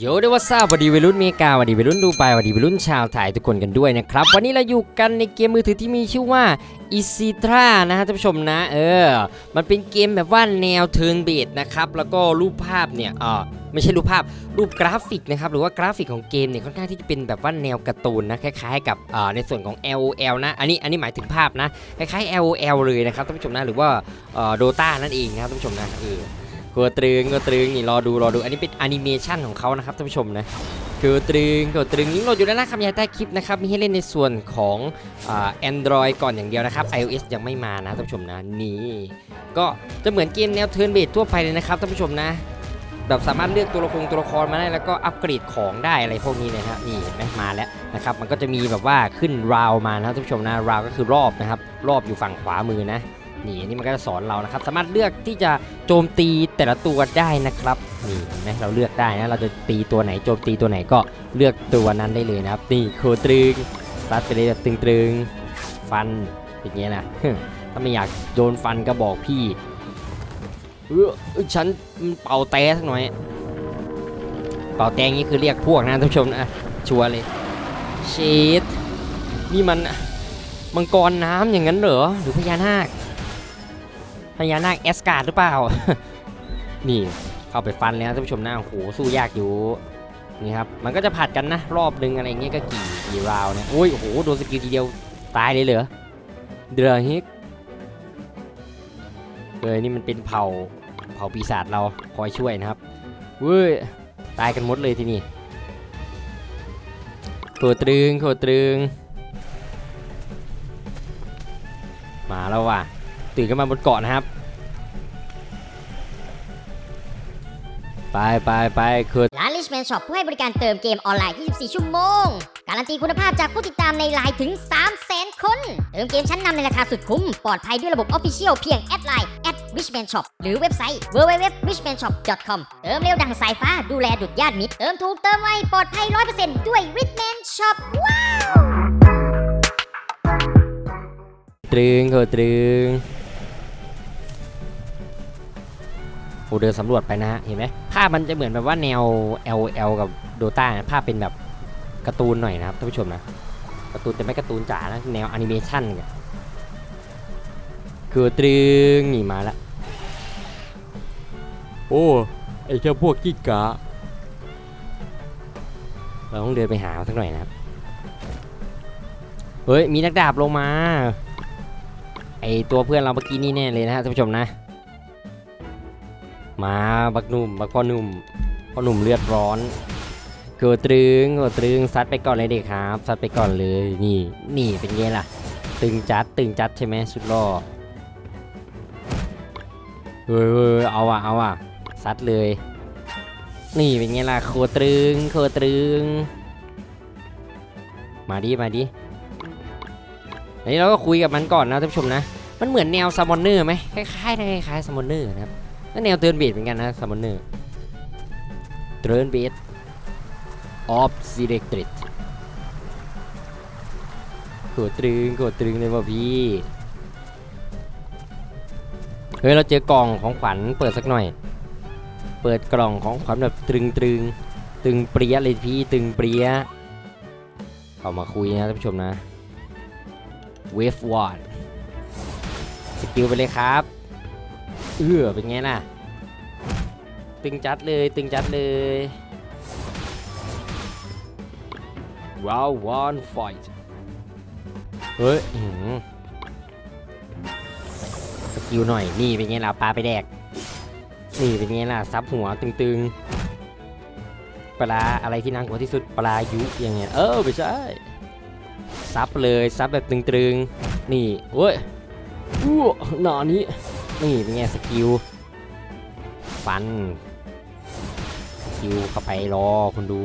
โยเดว่าทราวัสดีวัยรุ่นเมกาวัสดีวัยรุ่นดูไปวัสดีวัยรุ่นชาวไทยทุกคนกันด้วยนะครับ วันนี้เราอยู่กันในเกมมือถือที่มีชื่อว่า e c t r a นะฮะท่านผู้ชมนะ เออ มันเป็นเกมแบบว่าแนวเทิร์นเบดนะครับ แล้วก็รูปภาพเนี่ยอ่าไม่ใช่รูปภาพรูปกราฟิกนะครับ หรือว่ากราฟิกของเกมเนี่ยค่อนข้างที่จะเป็นแบบว่าแนวการ์ตูนนะคล้ายๆกับอ่าในส่วนของ LOL นะ อันนี้อันนี้หมายถึงภาพนะ คล้ายๆ LOL เลยนะครับท่านผู้ชมนะ หรือว่าเอ่อ Dota นั่นเองนะครับท่านผู้ชมนะเออ กัวตรึงกัวตรึงนี่รอดูรอดูอันนี้เป็นแอนิเมชันของเขานะครับท่านผู้ชมนะกัวตรึงกัวตรึงลิงก์โหลดอยู่แล้วนะคำยายใต้คลิปนะครับมีให้เล่นในส่วนของแอ่า Android ก่อนอย่างเดียวนะครับ iOS ยังไม่มานะท่านผู้ชมนะนี่ก็จะเหมือนเกมแนวเทิร์นเบสทั่วไปเลยนะครับท่านผู้ชมนะแบบสามารถเลือกตัวละครตัวละครมาได้แล้วก็อัปเกรดของได้อะไรพวกนี้นะฮะนี่เห็นไหมาแล้วนะครับมันก็จะมีแบบว่าขึ้นราวมานะท่านผู้ชมนะราวก็คือรอบนะครับรอบอยู่ฝั่งขวามือนะ นี่นี่มันก็จะสอนเรานะครับ สามารถเลือกที่จะโจมตีแต่ละตัวได้นะครับนี่เห็นไหมเราเลือกได้นะเราจะตีตัวไหนโจมตีตัวไหนก็เลือกตัวนั้นได้เลยนะครับนี่โคตรึงซัดไปเลยแบบตึงๆฟันเป็นไงนะถ้าไม่อยากโดนฟันก็บอกพี่เออฉันเป่าแต้สักหน่อย เป่าแตงนี่คือเรียกพวกนะท่านผู้ชมนะชัวร์เลยเชดนี่มันมังกรน้ำอย่างนั้นเหรอหรือพญานาค พญานาคแอสการ์ดหรือเปล่า นี่เข้าไปฟันแล้วท่านผู้ชมนะโอ้โหสู้ยากอยู่นี่ครับมันก็จะผัดกันนะรอบนึงอะไรเงี้ยก็กี่กี่ราวเนี่ยโอ้ยโอ้โหโดนสกิลทีเดียวตายเลยเหรอเดรฮิกเลยนี่มันเป็นเผ่าเผ่าปีศาจเราคอยช่วยนะครับเว้ยตายกันหมดเลยที่นี่โคตรึงโคตรึงมาแล้วว่ะ ตื่นขึ้นมาบนเกาะนะครับ ไปไปไปคือ ร้าน Richman Shop ผู้ให้บริการเติมเกมออนไลน์ 24 ชั่วโมง การันตีคุณภาพจากผู้ติดตามในไลน์ถึง 300,000 คน เติมเกมชั้นนำในราคาสุดคุ้ม ปลอดภัยด้วยระบบ Official เพียงแอดไลน์ @richman shop หรือเว็บไซต์ www.richmanshop.com เติมเร็วดังสายฟ้าดูแลดุดญาติมิตร เติมถูกเติมไวปลอดภัย 100%ด้วย Richman Shop ว้าว ตรึงคือตรึง โอ้เดินสำรวจไปนะฮะ เห็นไหมภาพมันจะเหมือนแบบว่าแนว L L กับ Dota นะภาพเป็นแบบการ์ตูนหน่อยนะครับท่านผู้ชมนะการ์ตูนแต่ไม่การ์ตูนจ๋านะแนวแอนิเมชันเนี่ยคือตรึงนี่มาละโอ้ไอเจ้าพวกกิ้กะเราต้องเดินไปหาเขาสักหน่อยนะครับ เฮ้ย มีนักดาบลงมา ไอตัวเพื่อนเราเมื่อกี้นี่แน่เลยนะฮะท่านผู้ชมนะ มาบักหนุ่มบักพ่อหนุ่มพ่อหนุ่มเลือดร้อนเกิดตรึงเกิดตรึงซัดไปก่อนเลยเด็กครับซัดไปก่อนเลยนี่นี่เป็นไงล่ะ ตึงจัดตึงจัดใช่ไหมสุดล่อเฮ้ยเฮ้ยเอาอะเอาอะซัดเลย นี่เป็นไงล่ะโคตรึงโคตรึง มาดิมาดิอันนี้เราก็คุยกับมันก่อนนะท่านผู้ชมนะ มันเหมือนแนวซัมมอนเนอร์ไหมคล้ายๆนะคล้ายๆซัมมอนเนอร์นะครับ ก็แนวเตือนเบสเหมือนกันนะซัมมอนเนอร์เตือนเบสออฟซีเรกตริดกดตรึงกดตรึงเลยว่ะพี่ เฮ้ย เราเจอกล่องของขวัญเปิดสักหน่อย เปิดกล่องของขวัญแบบตรึงตรึงตึงเปรี้ยเลยพี่ตึงเปรี้ยเข้ามาคุยนะท่านผู้ชมนะเวฟวอร์ดสกิลไปเลยครับ เออเป็นไงล่ะ ตึงจัดเลยตึงจัดเลยว้าววันไฟท์เฮ้ยสกิลหน่อย นี่เป็นไงล่ะปลาไปแดก นี่เป็นไงล่ะซับหัวตึงๆ ปลาอะไรที่น่ากลัวที่สุดปลายุอย่างเงี้ยเออไม่ใช่ซับเลยซับแบบตึงๆ นี่เว้ยอู้หนอนี้ นี่เป็นไงสกิลฟันสกิลเข้าไปรอคนดู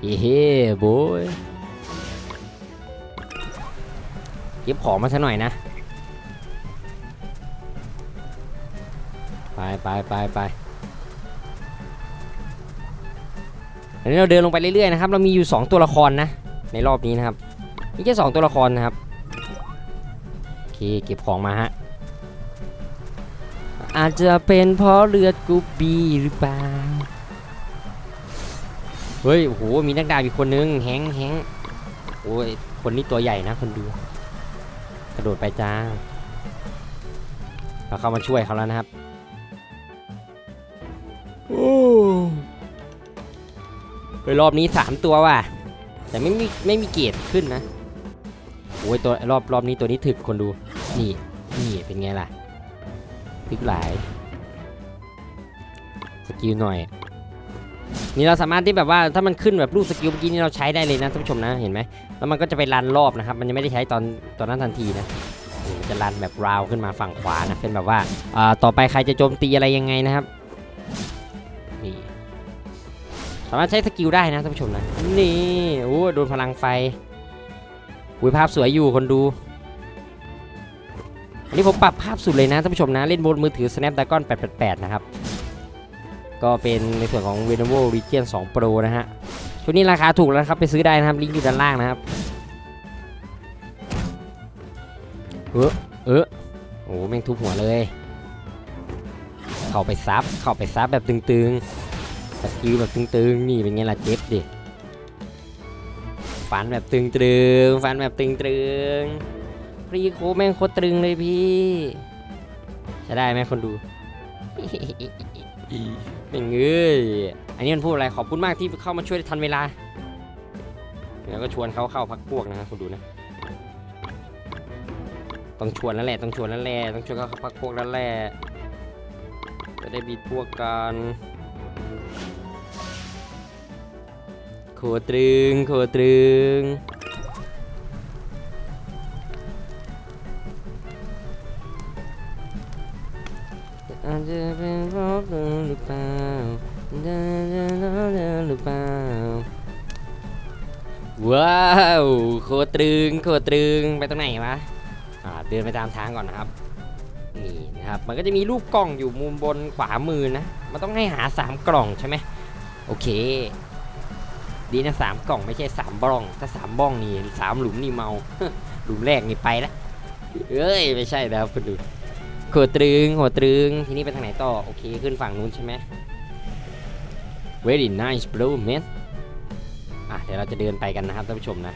เฮ้เฮ้โบยเก็บของมาซะหน่อยนะ ไปไปไปไปอันนี้เราเดินลงไปเรื่อยๆนะครับ เรามีอยู่ 2 ตัวละครนะ ในรอบนี้นะครับมีแค่สองตัวละครนะครับ โอเค เก็บของมาฮะ อาจจะเป็นเพราะเลือดกูปีหรือเปล่า เฮ้ย โอ้โห มีนักดาบอีกคนนึง แฮงแฮงโอ้ย คนนี้ตัวใหญ่นะคนดู กระโดดไปจ้า เราเข้ามาช่วยเขาแล้วนะครับ โอ้ยรอบนี้สามตัวว่ะ แต่ไม่มีไม่มีเกียรดขึ้นนะ โอ้ยตัวรอบรอบนี้ตัวนี้ถึกคนดู นี่ นี่เป็นไงล่ะ ถึกหลาย สกิลหน่อย นี่เราสามารถที่แบบว่าถ้ามันขึ้นแบบรูปสกิลเมื่อกี้นี่เราใช้ได้เลยนะท่านผู้ชมนะเห็นไหมแล้วมันก็จะไปรันรอบนะครับ มันยังไม่ได้ใช้ตอนตอนนั้นทันทีนะมันจะรันแบบราวขึ้นมาฝั่งขวานะเป็นแบบว่าอ่าต่อไปใครจะโจมตีอะไรยังไงนะครับนี่สามารถใช้สกิลได้นะท่านผู้ชมนะนี่โอ้โดนพลังไฟอุ้ยภาพสวยอยู่คนดู นี้ผมปรับภาพสุดเลยนะท่านผู้ชมนะ เล่นบนมือถือ Snapdragon 888 นะครับ ก็เป็นในส่วนของ Lenovo Legion 2 Pro นะฮะ ชุดนี้ราคาถูกแล้วครับ ไปซื้อได้นะครับ ลิงก์อยู่ด้านล่างนะครับ เออเออโอ้โหแม่งทุบหัวเลย เข้าไปซับ เข้าไปซับแบบตึงๆสกิลแบบตึงๆ นี่เป็นไงล่ะเจ็บดิ ฟันแบบตึงๆ ฟันแบบตึงๆ พรีโคแม่งโคตรตรึงเลยพี่จะได้ไหมคนดูเป็นเงยอันนี้มันพูดอะไรขอบคุณมากที่เข้ามาช่วยทันเวลาแล้วก็ชวนเขาเข้าพักพวกนะครับคุณดูนะ ต้องชวนแล้วแหละต้องชวนแล้วแหละต้องชวนเขาเข้าพักพวกแล้วแหละจะได้บีดพวกกันโคตรึงโคตรึง จะเป็นเพราะเธอหรือเปล่าเธอหรือเปล่า ว้าวโคตรตรึงโคตรตรึงไปตรงไหนวะอ่าเดินไปตามทางก่อนนะครับนี่นะครับมันก็จะมีรูปกล่องอยู่มุมบนขวามือนะมันต้องให้หาสามกล่องใช่ไหมโอเค ดีนะสามกล่องไม่ใช่สามบ้อง ถ้าสามบ้องนี่สามหลุมนี่เมา หลุมแรกนี่ไปล้วเอ้ย ไม่ใช่นะครับคุณดู หดตรึงโหดตรึง ทีนี้ไปทางไหนต่อ โอเค ขึ้นฝั่งนู้นใช่ไหม very nice bro man อะ เดี๋ยวเราจะเดินไปกันนะครับท่านผู้ชมนะ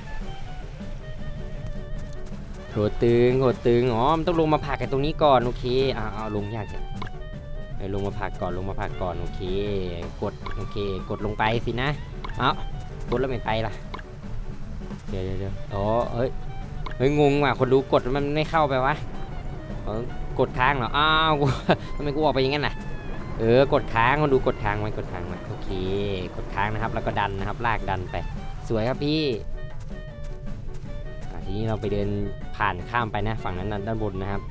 โหดตึงโหดตึง อ๋อ มันต้องลงมาผักกันตรงนี้ก่อน โอเคเอาเอาลงยากจังลงมาผักก่อน ลงมาผักก่อน โอเค กด โอเค กดลงไปสินะ เอากดแล้วไม่ไปล่ะ เดี๋ยวเดี๋ยวอ๋อเฮ้ย เฮ้ย งงว่ะ คนดูกดมันไม่เข้าไปวะ กดค้างเหรอ อ้าวทำไมกูออกไปอย่างนั้นน่ะ เออกดค้างมาดูกดค้างไว้กดค้างไว้โอเค กดค้างนะครับ แล้วก็ดันนะครับ ลากดันไป สวยครับพี่ทีนี้เราไปเดินผ่านข้ามไปนะ ฝั่งนั้นด้านบนนะครับ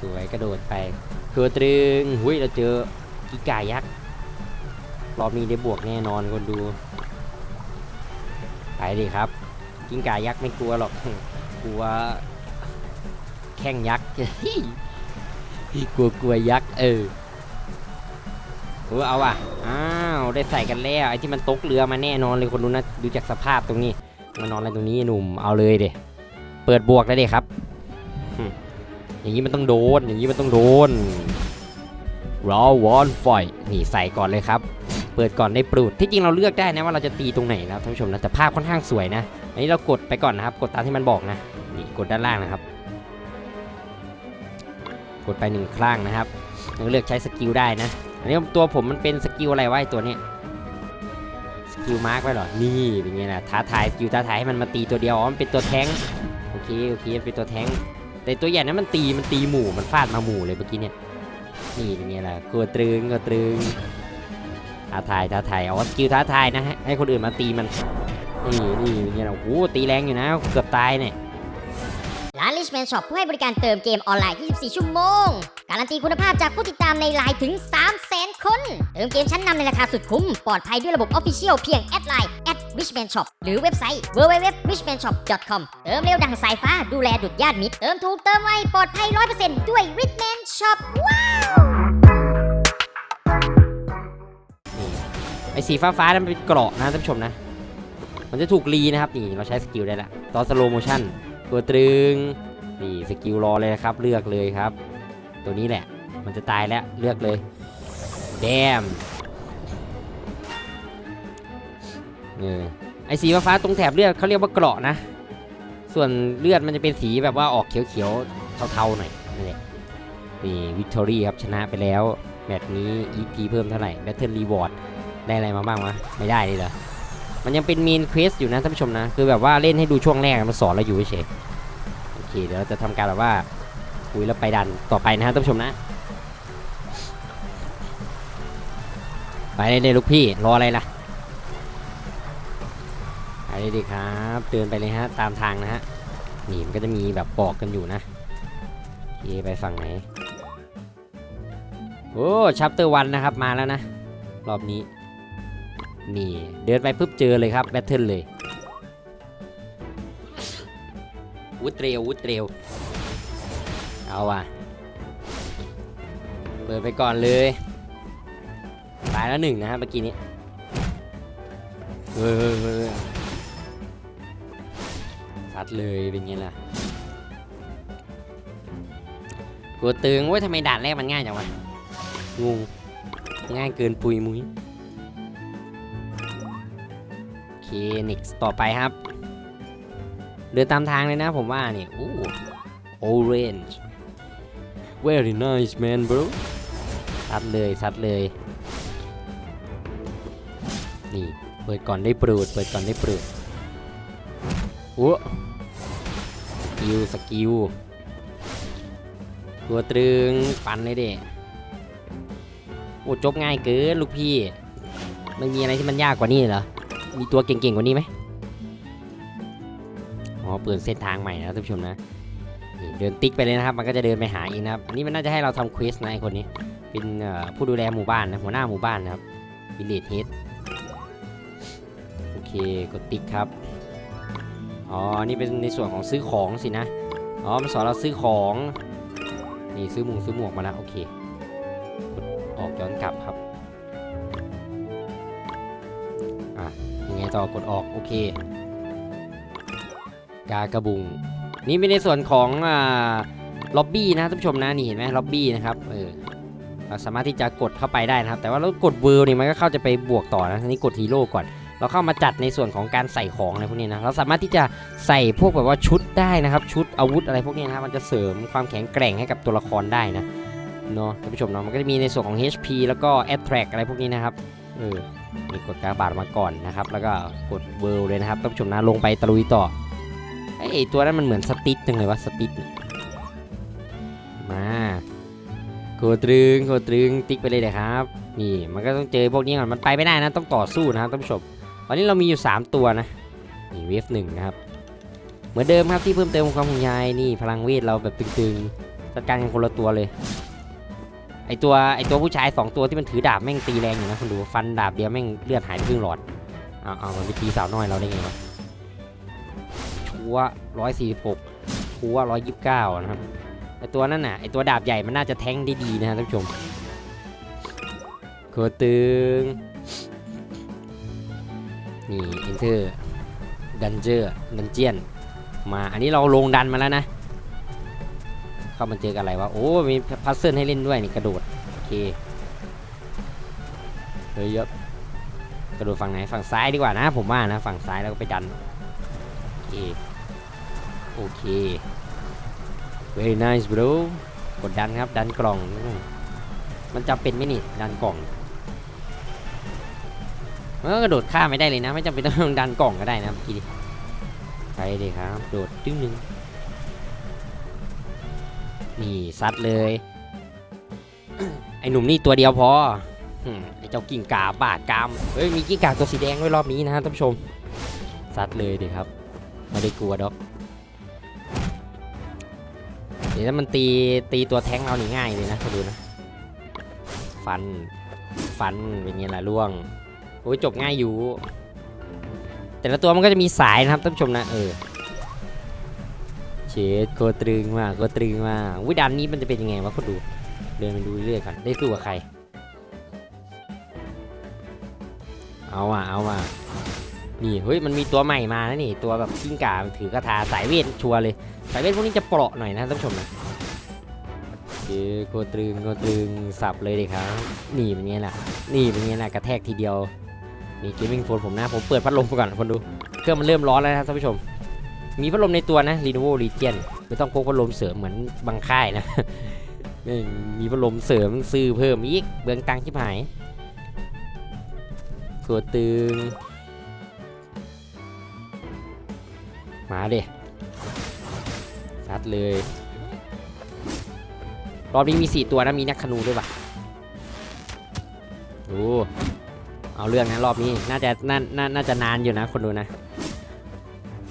สวยกระโดดไปเคือตรึงหุยเราเจอกิกายักษ์รอบนี้ได้บวกแน่นอนคนดู ไปดิครับ กิ้งก่ายักษ์ไม่กลัวหรอก กลัว แข้งยักษ์กลัวกลัวยักษ์เออเออเอาอะอ้าวได้ใส่กันแล้วไอ้ที่มันตกเรือมาแน่นอนเลยคนดูนะดูจากสภาพตรงนี้มานอนอะไรตรงนี้หนุ่มเอาเลยเดเปิดบวกแล้เดครับอย่างนี้มันต้องโดนอย่างนี้มันต้องโดนรอวอนไฟนี่ใส่ก่อนเลยครับ เปิดก่อนได้ปรุดที่จริงเราเลือกได้นะว่าเราจะตีตรงไหนนะท่านผู้ชมนะแต่ภาพค่อนข้างสวยนะ อันนี้เรากดไปก่อนนะครับ กดตามที่มันบอกนะ นี่กดด้านล่างนะครับ กดไปหนึ่งครั้งนะครับเราเลือกใช้สกิลได้นะ อันนี้ตัวผมมันเป็นสกิลอะไรวะไอ้ตัวนี้ สกิลมาร์กไว้หรอ นี่เป็นไงล่ะ ท้าทายสกิลท้าทายให้มันมาตีตัวเดียว อ๋อ มันเป็นตัวแท้ง โอเค โอเค เป็นตัวแท้ง แต่ตัวใหญ่นั้นมันตี มันตีหมู่ มันฟาดมาหมู่เลยเมื่อกี้เนี่ย นี่เป็นไงล่ะกลัวตรึงกลัวตรึงท้าทายท้าทายอ๋อสกิลท้าทายนะฮะ ให้คนอื่นมาตีมัน นี่นี่เนี่ยโอ้โหตีแรงอยู่นะ เกือบตายเนี่ย ร้าน Richman Shop ผู้ให้บริการเติมเกมออนไลน์ 24 ชั่วโมง การันตีคุณภาพจากผู้ติดตามในไลน์ถึง 300,000 คน เติมเกมชั้นนำในราคาสุดคุ้ม ปลอดภัยด้วยระบบ Official เพียงแอดไลน์ @richman shop หรือเว็บไซต์ www.richmanshop.com เติมเร็วดังสายฟ้าดูแลดุดญาติมิตร เติมถูกเติมไวปลอดภัย 100%ด้วย Richman Shop ว้าว ไอ้สีฟ้าฟ้าๆนั่นเป็นเกราะนะท่านผู้ชมนะ มันจะถูกรีนะครับนี่เราใช้สกิลได้ละตอนสโลโมชั่นตัวตรึงนี่สกิลรอเลยนะครับเลือกเลยครับ ตัวนี้แหละ มันจะตายแล้วเลือกเลยแดมเออไอสีฟ้าตรงแถบเลือดเขาเรียกว่าเกราะนะ ส่วนเลือดมันจะเป็นสีแบบว่าออกเขียวๆเทาๆหน่อยนั่นแหละนี่วิกตอรี่ครับชนะไปแล้วแมตช์นี้ EP เพิ่มเท่าไหร่ Battle Reward ได้อะไรมาบ้างวะไม่ได้เลยเหรอ มันยังเป็นมีนเควสอยู่นะท่านผู้ชมนะ คือแบบว่าเล่นให้ดูช่วงแรกมันสอนเราอยู่เฉยโอเคเดี๋ยวเราจะทำการแบบว่าคุยแล้วไปดันต่อไปนะฮะท่านผู้ชมนะ ไปเลยเลยลูกพี่รออะไรล่ะไปเลยดิครับเดินไปเลยฮะตามทางนะฮะนี่มันก็จะมีแบบบอกกันอยู่นะโอเคไปฝั่งไหนโอ้ชัปเตอร์วันนะครับมาแล้วนะ รอบนี้ นี่ เดินไปปุ๊บเจอเลยครับแบทเทิลเลยวุดเร็ววุดเร็วเอาว่ะเปิดไปก่อนเลยตายแล้วหนึ่งนะฮะเมื่อกี้นี้เฮ้ยซัดเลยเป็นไงล่ะกูตึงเว้ยทำไมด่านแรกมันง่ายจังวะงงง่ายเกินปุยมุ้ย โอเค next ต่อไปครับ เดินตามทางเลยนะผมว่านี่โอ้ orange very nice man bro ซัดเลยซัดเลย นี่ เปิดก่อนได้โปรดเปิดก่อนได้โปรดโอ้สกิลสกิลตัวตรึงฟันเลยเด็โอ้จบง่ายเกินลูกพี่ ไม่มีอะไรที่มันยากกว่านี้เหรอ มีตัวเก่งๆกว่านี้ไหมอ๋อเปิดเส้นทางใหม่นะท่านผู้ชมนะนี่เดินติ๊กไปเลยนะครับ มันก็จะเดินไปหาเองนะครับอันนี้มันน่าจะให้เราทำควิสนะไอคนนี้ เป็นผู้ดูแลหมู่บ้านนะหัวหน้าหมู่บ้านนะครับวิลเลจเฮดโอเคกดติ๊กครับอ๋อนี่เป็นในส่วนของซื้อของสินะอ๋อมันสอนเราซื้อของนี่ซื้อมุงซื้อหมวกมาแล้วโอเคกดออกย้อนกลับครับ ต่อกดออกโอเค กากระบุง นี่เป็นในส่วนของอ่าล็อบบี้นะท่านผู้ชมนะนี่เห็นไหมล็อบบี้นะครับเออเราสามารถที่จะกดเข้าไปได้นะครับ แต่ว่าเรากดเวิร์นี่มันก็เข้าจะไปบวกต่อนะทีนี้กดฮีโร่ก่อน เราเข้ามาจัดในส่วนของการใส่ของอะไรพวกนี้นะเราสามารถที่จะใส่พวกแบบว่าชุดได้นะครับ ชุดอาวุธอะไรพวกนี้นะครับมันจะเสริมความแข็งแกร่งให้กับตัวละครได้นะเนาะท่านผู้ชมเนาะมันก็จะมีในส่วนของ HP แล้วก็ a t t r a c อะไรพวกนี้นะครับเออ มีกดกาบาดมาก่อนนะครับ แล้วก็กด World เลยนะครับท่านผู้ชมนะลงไปตะลุยต่อไอตัวนั้นมันเหมือนสติ๊ดจังเลยวะสติ๊ดมาโคตรึงโคตรึงติ๊กไปเลยเลยครับ นี่มันก็ต้องเจอพวกนี้ก่อนมันไปไม่ได้นะต้องต่อสู้นะครับท่านผู้ชมตอนนี้เรามีอยู่ 3 ตัวนะนี่เวฟหนึ่งนะครับเหมือนเดิมครับที่เพิ่มเติมความห่วงใยนี่พลังเวทเราแบบตึงๆจัดการกันคนละตัวเลย อตัวไอตัวผู้ชายสองตัวที่มันถือดาบแม่งตีแรงอยู่นะคุณดูฟันดาบเดียวแม่งเลือดหายไปครึ่งหลอดเอาเอามันไปตีสาวน้อยเราได้ไงวะชัวร้อยสี่สิบหกชัวร้อยยี่สิบเก้านะครับไอตัวนั่นน่ะไอตัวดาบใหญ่มันน่าจะแทงได้ดีนะฮะท่านผู้ชมโคตึงนี่ enter ดันเจอร์ดันเจียนมาอันนี้เราลงดันมาแล้วนะ เข้ามาเจอกันอะไรวะ โอ้ มีพัซเซิลให้เล่นด้วยนี่กระโดด โอเคเฮ้ยยอะกระโดดฝั่งไหนฝั่งซ้ายดีกว่านะผมว่านะฝั่งซ้ายแล้วก็ไปดัน โอเค โอเค very nice bro กดดันครับดันกล่อง มันจำเป็นไหมนี่ดันกล่องมันก็กระโดดข้ามไม่ได้เลยนะ ไม่จำเป็นต้องดันกล่องก็ได้นะเมื่อกี้ไปเลยครับ โดดตึ้งหนึ่ง นี่ซัดเลย ไอหนุ่มนี่ตัวเดียวพอไอเจ้ากิ่งกาบาดกามเฮ้ยมีกิ่งกาตัวสีแดงด้วยรอบนี้นะฮะท่านผู้ชมซัดเลยดิครับไม่ได้กลัวดอกเดี๋ยวถ้ามันตีตีตัวแท้งเรานี่ง่ายเลยนะมาดูนะ ฟันฟันเป็นไงล่ะล่วงโอ้ยจบง่ายอยู่ แต่ละตัวมันก็จะมีสายนะครับท่านผู้ชมนะเออ เชดโคตรึงมากโคตรึงมากวิดันนี้มันจะเป็นยังไงวะคนดู เดินไปดูเรื่อยก่อนได้สู้กับใคร เอาอะเอาอะนี่เฮ้ยมันมีตัวใหม่มาแล้วนี่ ตัวแบบกิ้งก่าถือกระทาสายเวทชัวร์เลยสายเวทพวกนี้จะเปราะหน่อยนะท่านผู้ชมนะเคเย้โคตรึงโคตรึงสับเลยดิครับนี่เป็นไงล่ะนี่เป็นไงล่ะกระแทกทีเดียวนี่เกมมิ่งโฟนผมนะผมเปิดพัดลมก่อนคนดูเครื่องมันเริ่มร้อนแล้วนะท่านผู้ชม มีพัดลมในตัวนะ Lenovo Legion ไม่ต้องพกพัดลมเสริมเหมือนบางค่ายนะ มีพัดลมเสริมซื้อเพิ่มอีกเบืองตังค์ที่หายตัวตึงมาเดซัดเลย รอบนี้มี 4 ตัวนะ มีนักขนูด้วยป่ะโอ้เอาเรื่องนะรอบนี้ น่าจะน่าน่าน่าจะนานอยู่นะ คนดูนะ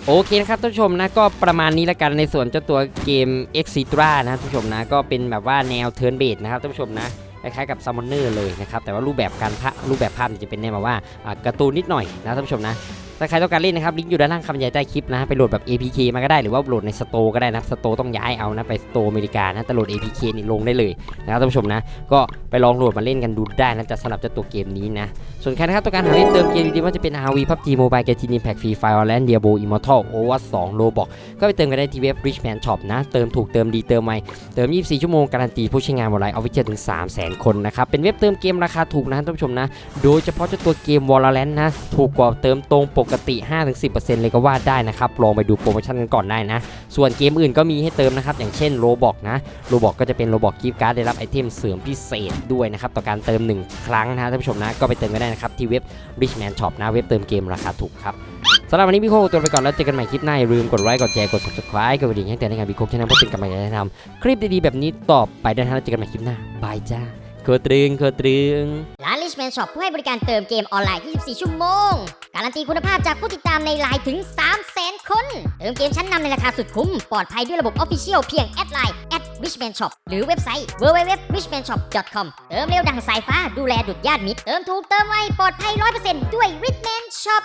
โอเคนะครับท่านผู้ชมนะก็ประมาณนี้ละกันในส่วนเจ้าตัวเกม e x c t r a นะท่านผู้ชมนะก็เป็นแบบว่าแนวเทิร์นเบดนะครับท่านผู้ชมนะคล้ายๆกับซามอนเนอร์เลยนะครับแต่ว่ารูปแบบการภาพรูปแบบภาพจะเป็นแนวแบบว่าอ่าการ์ตูนนิดหน่อยนะท่านผู้ชมนะ ถ้าใครต้องการเล่นนะครับลิงก์อยู่ด้านล่างคำบรรยายใต้คลิปนะไปโหลดแบบ APK มาก็ได้หรือว่าโหลดในสโตก็ได้นะสโตต้องย้ายเอานะไปสโตอเมริกานะแต่โหลด APK นี่ลงได้เลยนะครับท่านผู้ชมนะ ก็ไปลองโหลดมาเล่นกันดูได้นะจะสำหรับจ้าตัวเกมนี้นะส่วนใครนะครับต้องการหาเล่นเติมเกมดีๆว่าจะเป็น RV PUBG Mobile Genshin Impact Free Fire Valorant Diablo Immortal Overwatch 2 Roblox ก็ไปเติมกันได้ที่เว็บ Richman Shop นะเติมถูกเติมดีเติมไวเติม 24 ชั่วโมงการันตีผู้ใช้งานออนไลน์ออฟฟิเชียลถึง 300,000 คนนะครับเป็นเว็บเติมเกมราคาถูกนะท่านผู้ชมนะ โดยเฉพาะเจ้าตัวเกม Valorant นะถูกกว่าเติมตรงปกกติ 5-10%เลยก็ว่าได้นะครับ ลองไปดูโปรโมชั่นกันก่อนได้นะ ส่วนเกมอื่นก็มีให้เติมนะครับ อย่างเช่น Roblox นะ Roblox ก็จะเป็น Roblox Gift Card ได้รับไอเทมเสริมพิเศษด้วยนะครับ ต่อการเติม 1 ครั้งนะท่านผู้ชมนะ ก็ไปเติมกันได้นะครับที่เว็บ Richman Shop นะ เว็บเติมเกมราคาถูกครับสำหรับวันนี้พี่โคตัวไปก่อนแล้วเจอกันใหม่คลิปหน้าอย่าลืมกดไลค์กดแชร์กด subscribe กดกระดิ่งให้เตือนในการพี่โคกที่นั่นเพื่อเป็นกำลังใจให้ทำคลิปดีๆแบบนี้ต่อไปด้วยนะแล้วเจอกันใหม่คลิปหน้าบายจ้า โคตรึงโคตรึง ร้าน Richman Shop ผู้ให้บริการเติมเกมออนไลน์ 24 ชั่วโมง การันตีคุณภาพจากผู้ติดตามในไลน์ถึง 300,000 คน เติมเกมชั้นนำในราคาสุดคุ้ม ปลอดภัยด้วยระบบ Official เพียงแอดไลน์ @richman shop หรือเว็บไซต์ www.richmanshop.com เติมเร็วดังสายฟ้าดูแลดุดญาติมิตร เติมถูกเติมไวปลอดภัย 100%ด้วย Richman Shop